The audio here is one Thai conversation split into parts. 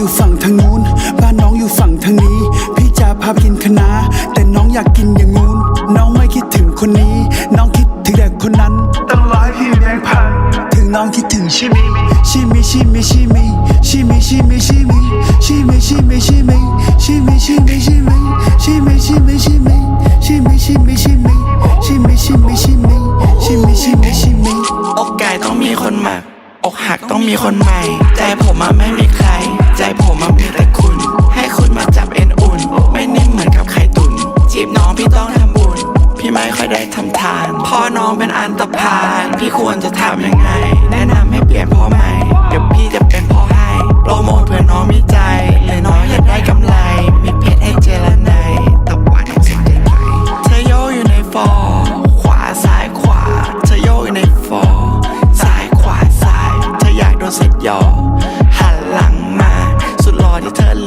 อยู่ฝั่งทางนู้น บ้านน้องอยู่ฝั่งทางนี้ พี่จะพาไปกินคะน้าแต่น้องอยากกินอย่างงู้น น้องไม่คิดถึงคนนี้ น้องคิดถึงแต่คนนั้นต้องร้อยพี่แบงค์พันถึงน้องคิดถึงชิมิชิมิชิมิชิมิชิมิชิมิชิมิ ชิมิชิมิชิมิชิมิชิมิชิมิชิมิชิมิชิมิชิมิชิมิชิมิชิมิชิมิชิมิชิมิชิมิชิมิอกไก่ต้องมีคนหมัก อกหักต้องมีคนใหม่ ใจผมมาไม่มีใคร ใจผมมามีแต่คุณ ให้คุณมาจับเอ็นอุ่น ไม่นิ่มเหมือนกับไข่ตุน จีบน้องพี่ต้องทำบุญ พี่ไม่ค่อยได้ทำทาน พ่อน้องเป็นอันตรพาน พี่ควรจะทำยังไง แนะนำให้เปลี่ยนพ่อใหม่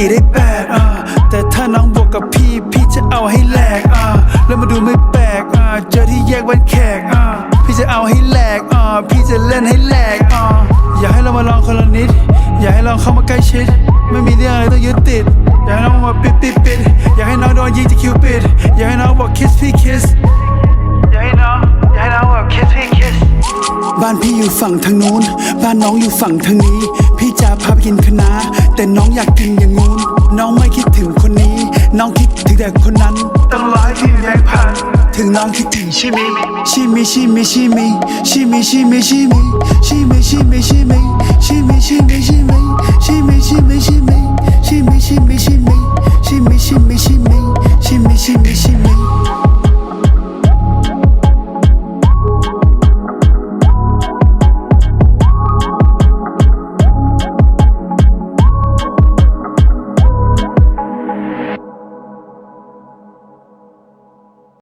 สี่ได้แปดอ่าแต่ถ้าน้องบวกกับพี่พี่จะเอาให้แหลกอ่าแล้วมาดูไม่แปลกอ่าเจอที่แยกวันแขกอ่าพี่จะเอาให้แหลกอ่าพี่จะเล่นให้แหลกอ่าอยากให้เรามาลองคนละนิด อยากให้ลองเข้ามาใกล้ชิด ไม่มีเรื่องอะไรต้องยึดติด อยากให้น้องมาปิดปิดปิดอยากให้น้องโดนยิงจากคิวปิด อยากให้น้องบอกคิสพี่คิสอยากให้น้องอยากให้น้องแบบคิสพี่คิสบ้านพี่อยู่ฝั่งทางนู้น บ้านน้องอยู่ฝั่งทางนี้พี่จะพาไปินคณะแต่น้องอยากกินอย่างงู้น น้องไม่คิดถึงคนนี้ น้องคิดถึงแต่คนนั้นตั้งหลายที่แยผ่านถึงน้องคิดถึงชิมิชิมิชิมิชิมิชิมิชิมิชิมิชิมิชิมิชิมิชิมิชิมิชิมิชิมิชิมิชิมิ